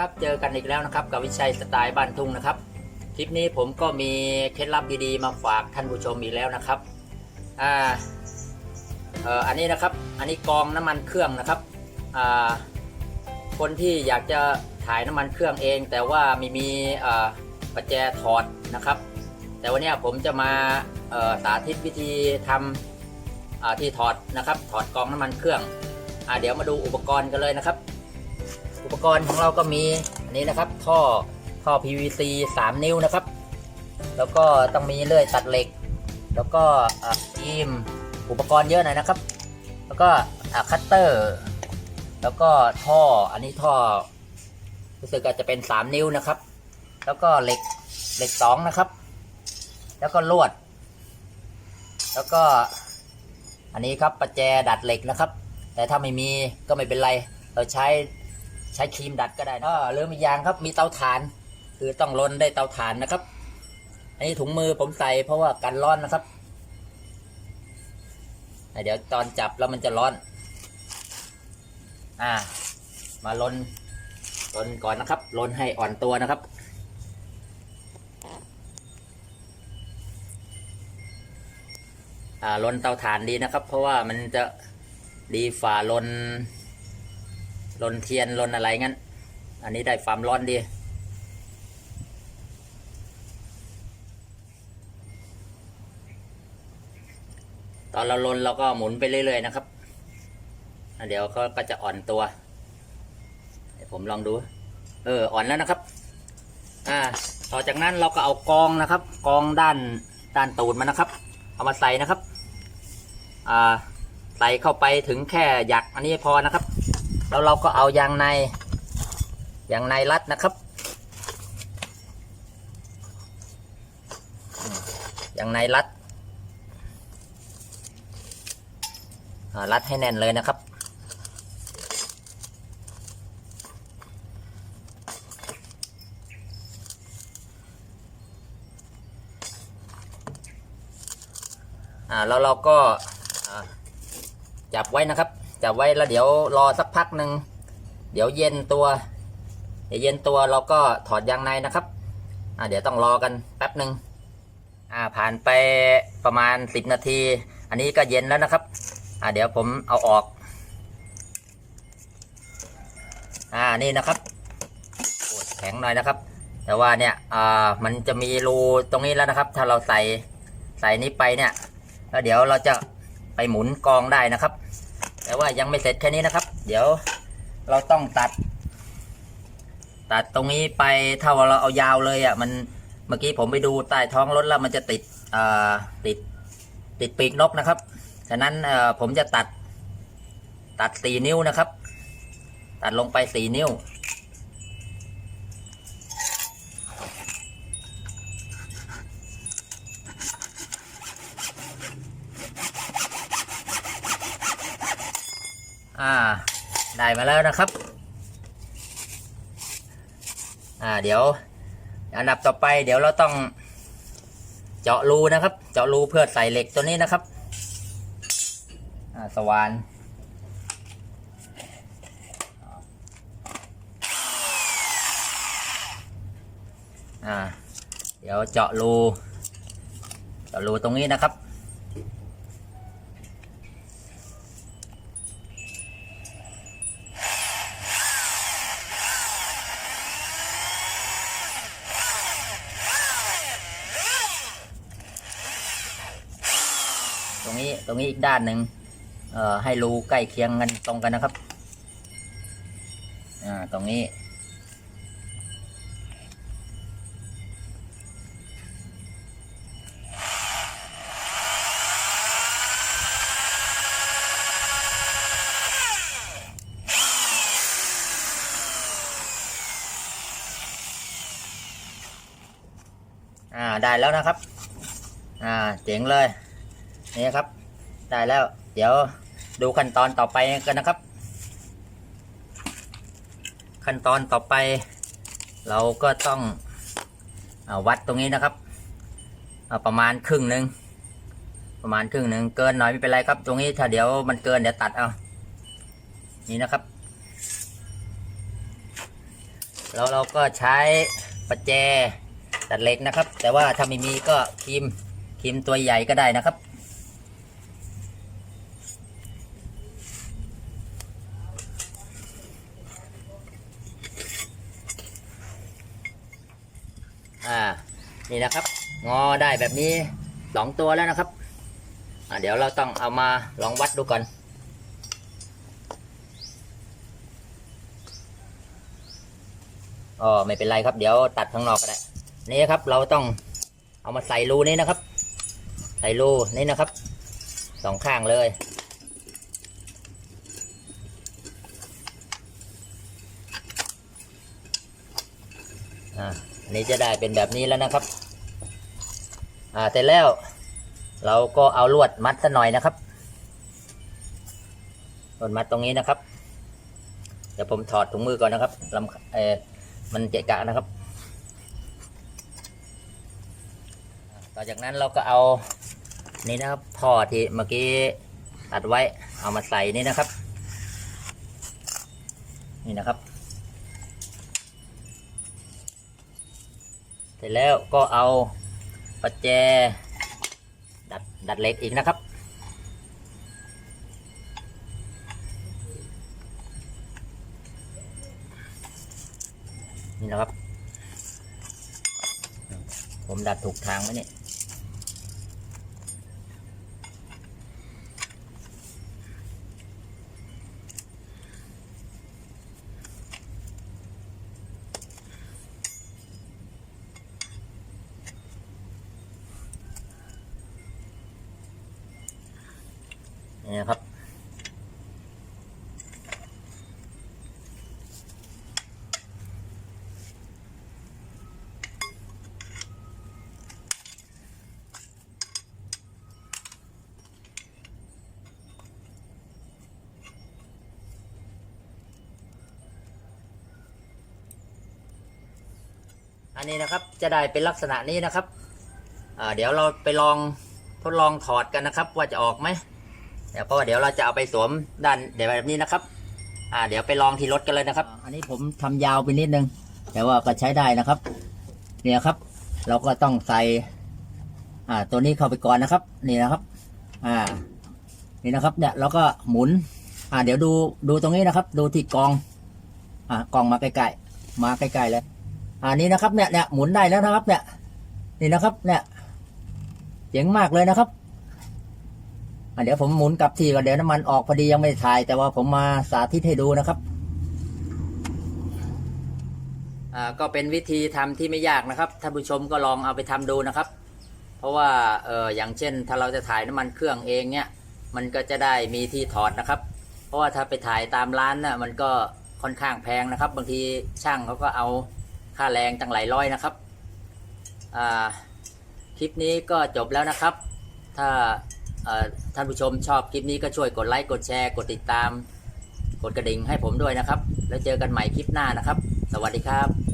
ครับ เจอกันอีกแล้วนะครับ กับวิชัยสไตล์บ้านทุ่งนะครับ คลิปนี้ผมก็มีเคล็ดลับดีๆมาฝากท่านผู้ชมอีกแล้วนะครับ อ่า เอ่อ อันนี้นะครับ อันนี้กองน้ำมันเครื่องนะครับ อ่า คนที่อยากจะถ่ายน้ำมันเครื่องเอง แต่ว่าม่มีอ่าประแจถอดนะครับ แต่วันนี้ผมจะมาเอ่อสาธิตวิธีทำอ่าที่ถอดนะครับ ถอดกองน้ำมันเครื่องอ่าเดี๋ยวมาดูอุปกรณ์กันเลยนะครับ อุปกรณ์ของเราก็มีอันนี้นะครับ ท่อท่อ PVC 3 นิ้วนะครับ แล้วก็ต้องมีเลื่อยตัดเหล็ก แล้วก็อะทีมอุปกรณ์เยอะหน่อยนะครับ แล้วก็คัตเตอร์ แล้วก็ท่ออันนี้ท่อรู้สึกอาจจะเป็น 3 นิ้วนะครับ แล้วก็เหล็กเหล็ก2นะครับ แล้วก็ลวด แล้วก็อันนี้ครับประแจดัดเหล็กนะครับ แต่ถ้าไม่มีก็ไม่เป็นไร เราใช้ ใช้ครีมดัดก็ได้นะเริ่มอียางครับมีเตาถ่าน คือต้องลนได้เตาถ่านนะครับ อันนี้ถุงมือผมใส่เพราะว่ากันร้อนนะครับเดี๋ยวตอนจับแล้วมันจะร้อน อ่า มาลนลนก่อนนะครับลนให้อ่อนตัวนะครับ อ่าลนเตาถ่านดีนะครับ เพราะว่ามันจะดีฝ่าลน ลนเทียนลนอะไรงั้น อันนี้ได้ความร้อนดี ตอนเราลนเราก็หมุนไปเรื่อยๆนะครับอะเดี๋ยวเขาก็จะอ่อนตัวเดี๋ยวผมลองดู เออ อ่อนแล้วนะครับ อ่า ต่อจากนั้นเราก็เอากองนะครับ กองด้านด้านตูดมันนะครับ เอามาใส่นะครับ อ่า ใส่เข้าไปถึงแค่หยักอันนี้พอนะครับ แล้วเราก็เอายางในยางในรัดนะครับอืมยางในรัดรัดให้แน่นเลยนะครับอ่าแล้วเราก็จับไว้นะครับ จับไว้แล้วเดี๋ยวรอสักพักหนึ่งเดี๋ยวเย็นตัว เดี๋ยวเย็นตัวเราก็ถอดยางในนะครับอ่าเดี๋ยวต้องรอกันแป๊บหนึ่งอ่าผ่านไปประมาณสิบนาที อันนี้ก็เย็นแล้วนะครับอ่าเดี๋ยวผมเอาออกอ่านี่นะครับแข็งหน่อยนะครับ แต่ว่าเนี่ยอ่ามันจะมีรูตรงนี้แล้วนะครับ ถ้าเราใส่ใส่นี้ไปเนี่ย แล้วเดี๋ยวเราจะไปหมุนกองได้นะครับ แต่ว่ายังไม่เสร็จแค่นี้นะครับ เดี๋ยวเราต้องตัด ตัดตรงนี้ไปถ้าเราเอายาวเลยอะมันเมื่อกี้ผมไปดูใต้ท้องรถแล้วมันจะติดติดติดปีกนกนะครับ ฉะนั้นผมจะตัดตัดสี่นิ้วนะครับ ตัดลงไปสี่นิ้ว อ่า ได้ มาแล้วนะครับ อ่าเดี๋ยว อันดับต่อไป เดี๋ยวเราต้อง เจาะรูนะครับ เจาะรูเพื่อใส่เหล็กตัวนี้นะครับ อ่าสว่านอ่าเดี๋ยวเจาะรูเจาะรูตรงนี้นะครับ รงนี้ตรงนี้อีกด้านหนึ่งเอ่อให้รูใกล้เคียงกันตรงกันนะครับอ่าตรงนี้อ่าได้แล้วนะครับ อ่าเจ๋งเลย นี่ครับ ได้แล้ว เดี๋ยวดูขั้นตอนต่อไปกันนะครับ ขั้นตอนต่อไป เราก็ต้องอวัดตรงนี้นะครับประมาณครึ่งหนึ่งประมาณครึ่งหนึ่งเกินหน่อยไม่เป็นไรครับ ตรงนี้ถ้าเดี๋ยวมันเกินเดี๋ยวตัดเอานี่นะครับแล้วเราก็ใช้ประแจตัดเหล็กนะครับ แต่ว่าถ้าไม่มีก็ครีมครีมตัวใหญ่ก็ได้นะครับ นี่นะครับ งอได้แบบนี้สองตัวแล้วนะครับเดี๋ยวเราต้องเอามาลองวัดดูก่อน อ๋อไม่เป็นไรครับ เดี๋ยวตัดข้างนอกก็ได้ นี่ครับเราต้องเอามาใส่รูนี้นะครับ ใส่รูนี่นะครับสองข้างเลย อ่านนี้จะได้เป็นแบบนี้แล้วนะครับ อ่าเสร็จแล้ว เราก็เอาลวดมัดซะหน่อยนะครับลวดมัดตรงนี้นะครับ เดี๋ยวผมถอดถุงมือก่อนนะครับลำเออมันเกะกะนะครับ ต่อจากนั้นเราก็เอานี่นะครับท่อที่เมื่อกี้ตัดไว้เอามาใส่นี่นะครับ นี่นะครับ เสร็จแล้วก็เอา ประแจดัดดัดเหล็กอีกนะครับ นี่นะครับ ผมดัดถูกทางไหมเนี่ย นี่ครับ อันนี้นะครับจะได้เป็นลักษณะนี้นะครับเดี๋ยวเราไปลองทดลองถอดกันนะครับ ว่าจะออกไหม เดี๋ยวก็เดี๋ยวเราจะเอาไปสวมด้านเดี๋ยวแบบนี้นะครับ อ่า เดี๋ยวไปลองที่รถกันเลยนะครับ อันนี้ผมทำยาวไปนิดนึง แต่ว่าก็ใช้ได้นะครับ เนี่ยครับ เราก็ต้องใส่ อ่า ตัวนี้เข้าไปก่อนนะครับ นี่นะครับ อ่า นี่นะครับ เนี่ยเราก็หมุน อ่า เดี๋ยวดูดูตรงนี้นะครับ ดูที่กอง อ่ากองมาใกล้ๆมาใกล้ๆเลยอ่านี่นะครับ เนี่ยเนี่ยหมุนได้แล้วนะครับ เนี่ย นี่นะครับ เนี่ยเจ๋งมากเลยนะครับ เดี๋ยวผมหมุนกลับทีก่อนเดี๋ยวน้ำมันออกพอดียังไม่ถ่าย แต่ว่าผมมาสาธิตให้ดูนะครับก็เป็นวิธีทำที่ไม่ยากนะครับท่านผู้ชมก็ลองเอาไปทำดูนะครับ เพราะว่าเอออย่างเช่น ถ้าเราจะถ่ายน้ำมันเครื่องเองเนี่ยมันก็จะได้มีที่ถอดนะครับ เพราะว่าถ้าไปถ่ายตามร้านน่ะมันก็ค่อนข้างแพงนะครับ บางทีช่างเขาก็เอาค่าแรงตั้งหลายร้อยนะครับคลิปนี้ก็จบแล้วนะครับ ถ้า ท่านผู้ชมชอบคลิปนี้ก็ช่วยกดไลค์กดแชร์กดติดตาม กดกระดิ่งให้ผมด้วยนะครับ แล้วเจอกันใหม่คลิปหน้านะครับ สวัสดีครับ